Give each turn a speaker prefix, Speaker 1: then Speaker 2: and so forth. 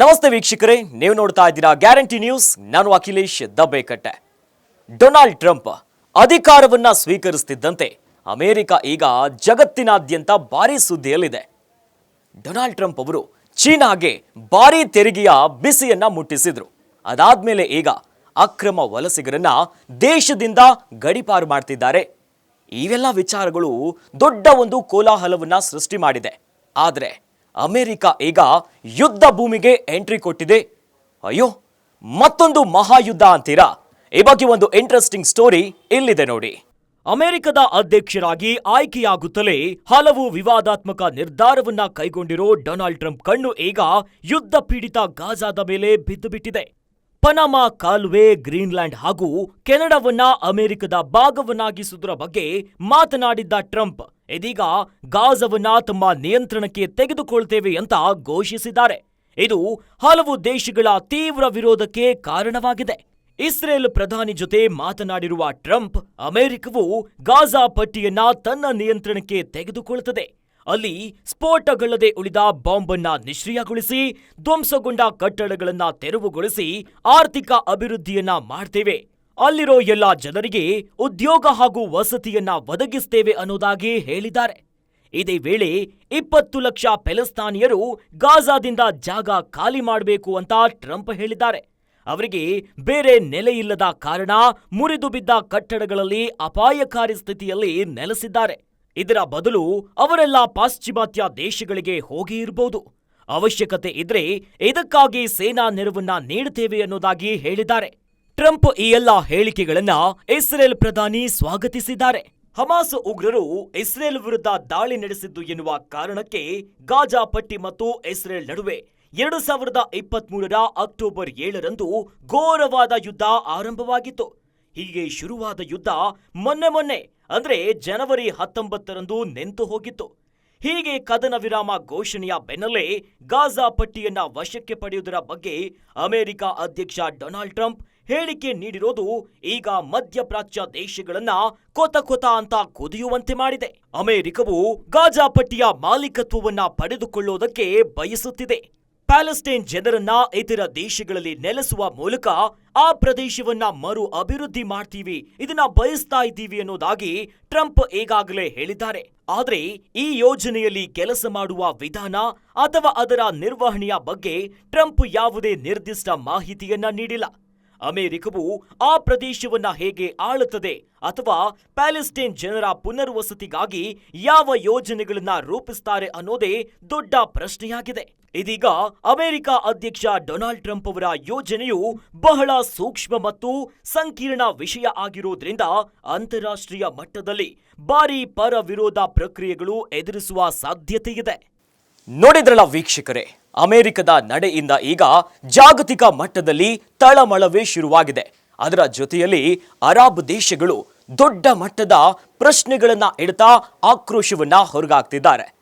Speaker 1: ನಮಸ್ತೆ ವೀಕ್ಷಕರೇ, ನೀವು ನೋಡ್ತಾ ಇದ್ದೀರಾ ಗ್ಯಾರಂಟಿ ನ್ಯೂಸ್. ನಾನು ಅಖಿಲೇಶ್ ದಬ್ಬೆಕಟ್ಟೆ. ಡೊನಾಲ್ಡ್ ಟ್ರಂಪ್ ಅಧಿಕಾರವನ್ನ ಸ್ವೀಕರಿಸುತ್ತಿದ್ದಂತೆ ಅಮೆರಿಕ ಈಗ ಜಗತ್ತಿನಾದ್ಯಂತ ಭಾರಿ ಸುದ್ದಿಯಲ್ಲಿದೆ. ಡೊನಾಲ್ಡ್ ಟ್ರಂಪ್ ಅವರು ಚೀನಾಗೆ ಭಾರಿ ತೆರಿಗೆಯ ಬಿಸಿಯನ್ನ ಮುಟ್ಟಿಸಿದ್ರು. ಅದಾದ್ಮೇಲೆ ಈಗ ಅಕ್ರಮ ವಲಸಿಗರನ್ನ ದೇಶದಿಂದ ಗಡಿಪಾರು ಮಾಡ್ತಿದ್ದಾರೆ. ಇವೆಲ್ಲ ವಿಚಾರಗಳು ದೊಡ್ಡ ಒಂದು ಕೋಲಾಹಲವನ್ನ ಸೃಷ್ಟಿ ಮಾಡಿದೆ. ಆದರೆ ಅಮೆರಿಕ ಈಗ ಯುದ್ಧ ಭೂಮಿಗೆ ಎಂಟ್ರಿ ಕೊಟ್ಟಿದೆ. ಅಯ್ಯೋ, ಮತ್ತೊಂದು ಮಹಾಯುದ್ಧ ಅಂತೀರಾ? ಈ ಬಗ್ಗೆ ಒಂದು ಇಂಟ್ರೆಸ್ಟಿಂಗ್ ಸ್ಟೋರಿ ಇಲ್ಲಿದೆ ನೋಡಿ. ಅಮೆರಿಕದ ಅಧ್ಯಕ್ಷರಾಗಿ ಆಯ್ಕೆಯಾಗುತ್ತಲೇ ಹಲವು ವಿವಾದಾತ್ಮಕ ನಿರ್ಧಾರವನ್ನ ಕೈಗೊಂಡಿರೋ ಡೊನಾಲ್ಡ್ ಟ್ರಂಪ್ ಕಣ್ಣು ಈಗ ಯುದ್ಧ ಪೀಡಿತ ಗಾಜಾದ ಮೇಲೆ ಬಿದ್ದು ಬಿಟ್ಟಿದೆ. ಪನಾಮಾ ಕಾಲುವೆ, ಗ್ರೀನ್ಲ್ಯಾಂಡ್ ಹಾಗೂ ಕೆನಡಾವನ್ನ ಅಮೆರಿಕದ ಭಾಗವನ್ನಾಗಿಸುವುದರ ಬಗ್ಗೆ ಮಾತನಾಡಿದ್ದ ಟ್ರಂಪ್, ಇದೀಗ ಗಾಜವನ್ನ ತಮ್ಮ ನಿಯಂತ್ರಣಕ್ಕೆ ತೆಗೆದುಕೊಳ್ತೇವೆ ಅಂತ ಘೋಷಿಸಿದ್ದಾರೆ. ಇದು ಹಲವು ದೇಶಗಳ ತೀವ್ರ ವಿರೋಧಕ್ಕೆ ಕಾರಣವಾಗಿದೆ. ಇಸ್ರೇಲ್ ಪ್ರಧಾನಿ ಜೊತೆ ಮಾತನಾಡಿರುವ ಟ್ರಂಪ್, ಅಮೆರಿಕವು ಗಾಜಾ ಪಟ್ಟಿಯನ್ನ ತನ್ನ ನಿಯಂತ್ರಣಕ್ಕೆ ತೆಗೆದುಕೊಳ್ಳುತ್ತದೆ ಅಲ್ಲಿ ಸ್ಫೋಟಗಳದೆ ಉಳಿದ ಬಾಂಬನ್ನ ನಿಷ್ಕ್ರಿಯಗೊಳಿಸಿ, ಧ್ವಂಸಗೊಂಡ ಕಟ್ಟಡಗಳನ್ನ ತೆರವುಗೊಳಿಸಿ ಆರ್ಥಿಕ ಅಭಿವೃದ್ಧಿಯನ್ನ ಮಾಡ್ತೇವೆ. ಅಲ್ಲಿರೋ ಎಲ್ಲ ಜನರಿಗೆ ಉದ್ಯೋಗ ಹಾಗೂ ವಸತಿಯನ್ನ ಒದಗಿಸ್ತೇವೆ ಅನ್ನೋದಾಗಿ ಹೇಳಿದ್ದಾರೆ. ಇದೇ ವೇಳೆ ಇಪ್ಪತ್ತು ಲಕ್ಷ ಪೆಲೆಸ್ತಾನಿಯರು ಗಾಜಾದಿಂದ ಜಾಗ ಖಾಲಿ ಮಾಡಬೇಕು ಅಂತ ಟ್ರಂಪ್ ಹೇಳಿದ್ದಾರೆ. ಅವರಿಗೆ ಬೇರೆ ನೆಲೆಯಿಲ್ಲದ ಕಾರಣ ಮುರಿದು ಬಿದ್ದ ಕಟ್ಟಡಗಳಲ್ಲಿ ಅಪಾಯಕಾರಿ ಸ್ಥಿತಿಯಲ್ಲಿ ನೆಲೆಸಿದ್ದಾರೆ. ಇದರ ಬದಲು ಅವರೆಲ್ಲ ಪಾಶ್ಚಿಮಾತ್ಯ ದೇಶಗಳಿಗೆ ಹೋಗಿ ಇರಬಹುದು ಅವಶ್ಯಕತೆ ಇದ್ರೆ ಇದಕ್ಕಾಗಿ ಸೇನಾ ನೆರವನ್ನ ನೀಡುತ್ತೇವೆ ಅನ್ನೋದಾಗಿ ಹೇಳಿದ್ದಾರೆ. ಟ್ರಂಪ್ ಈ ಎಲ್ಲ ಹೇಳಿಕೆಗಳನ್ನ ಇಸ್ರೇಲ್ ಪ್ರಧಾನಿ ಸ್ವಾಗತಿಸಿದ್ದಾರೆ. ಹಮಾಸ್ ಉಗ್ರರು ಇಸ್ರೇಲ್ ವಿರುದ್ಧ ದಾಳಿ ನಡೆಸಿದ್ದು ಎನ್ನುವ ಕಾರಣಕ್ಕೆ ಗಾಜಾ ಪಟ್ಟಿ ಮತ್ತು ಇಸ್ರೇಲ್ ನಡುವೆ ಎರಡು ಸಾವಿರದ ಇಪ್ಪತ್ಮೂರರ ಅಕ್ಟೋಬರ್ ಏಳರಂದು ಘೋರವಾದ ಯುದ್ಧ ಆರಂಭವಾಗಿತ್ತು. ಹೀಗೆ ಶುರುವಾದ ಯುದ್ಧ ಮೊನ್ನೆ ಮೊನ್ನೆ ಅಂದ್ರೆ ಜನವರಿ ಹತ್ತೊಂಬತ್ತರಂದು ನೆಂತು ಹೋಗಿತ್ತು. ಹೀಗೆ ಕದನ ವಿರಾಮ ಘೋಷಣೆಯ ಬೆನ್ನಲ್ಲೇ ಗಾಜಾ ಪಟ್ಟಿಯನ್ನ ವಶಕ್ಕೆ ಪಡೆಯುವುದರ ಬಗ್ಗೆ ಅಮೆರಿಕ ಅಧ್ಯಕ್ಷ ಡೊನಾಲ್ಡ್ ಟ್ರಂಪ್ ಹೇಳಿಕೆ ನೀಡಿರೋದು ಈಗ ಮಧ್ಯಪ್ರಾಚ್ಯ ದೇಶಗಳನ್ನ ಕೊತ ಕೊತ ಅಂತ ಕುದಿಯುವಂತೆ ಮಾಡಿದೆ. ಅಮೆರಿಕವು ಗಾಜಾ ಪಟ್ಟಿಯ ಮಾಲೀಕತ್ವವನ್ನ ಪಡೆದುಕೊಳ್ಳೋದಕ್ಕೆ ಬಯಸುತ್ತಿದೆ. ಪ್ಯಾಲೆಸ್ಟೈನ್ ಜನರನ್ನ ಇತರ ದೇಶಗಳಲ್ಲಿ ನೆಲೆಸುವ ಮೂಲಕ ಆ ಪ್ರದೇಶವನ್ನ ಮರು ಅಭಿವೃದ್ಧಿ ಮಾಡ್ತೀವಿ, ಇದನ್ನ ಬಯಸ್ತಾ ಇದ್ದೀವಿ ಅನ್ನೋದಾಗಿ ಟ್ರಂಪ್ ಈಗಾಗಲೇ ಹೇಳಿದ್ದಾರೆ. ಆದರೆ ಈ ಯೋಜನೆಯಲ್ಲಿ ಕೆಲಸ ಮಾಡುವ ವಿಧಾನ ಅಥವಾ ಅದರ ನಿರ್ವಹಣೆಯ ಬಗ್ಗೆ ಟ್ರಂಪ್ ಯಾವುದೇ ನಿರ್ದಿಷ್ಟ ಮಾಹಿತಿಯನ್ನ ನೀಡಿಲ್ಲ. ಅಮೆರಿಕವು ಆ ಪ್ರದೇಶವನ್ನ ಹೇಗೆ ಆಳುತ್ತದೆ ಅಥವಾ ಪ್ಯಾಲೆಸ್ಟೈನ್ ಜನರ ಪುನರ್ವಸತಿಗಾಗಿ ಯಾವ ಯೋಜನೆಗಳನ್ನ ರೂಪಿಸ್ತಾರೆ ಅನ್ನೋದೇ ದೊಡ್ಡ ಪ್ರಶ್ನೆಯಾಗಿದೆ. ಇದೀಗ ಅಮೆರಿಕ ಅಧ್ಯಕ್ಷ ಡೊನಾಲ್ಡ್ ಟ್ರಂಪ್ ಅವರ ಯೋಜನೆಯು ಬಹಳ ಸೂಕ್ಷ್ಮ ಮತ್ತು ಸಂಕೀರ್ಣ ವಿಷಯ ಆಗಿರೋದ್ರಿಂದ ಅಂತಾರಾಷ್ಟ್ರೀಯ ಮಟ್ಟದಲ್ಲಿ ಭಾರಿ ಪರ ವಿರೋಧ ಪ್ರಕ್ರಿಯೆಗಳು ಎದುರಿಸುವ ಸಾಧ್ಯತೆ ಇದೆ ನೋಡಿದ್ರಲ್ಲ ವೀಕ್ಷಕರೇ, ಅಮೆರಿಕದ ನಡೆಯಿಂದ ಈಗ ಜಾಗತಿಕ ಮಟ್ಟದಲ್ಲಿ ತಳಮಳವೇ ಶುರುವಾಗಿದೆ. ಅದರ ಜೊತೆಯಲ್ಲಿ ಅರಬ್ ದೇಶಗಳು ದೊಡ್ಡ ಮಟ್ಟದ ಪ್ರಶ್ನೆಗಳನ್ನ ಇಡ್ತಾ ಆಕ್ರೋಶವನ್ನ ಹೊರಗಾಗ್ತಿದ್ದಾರೆ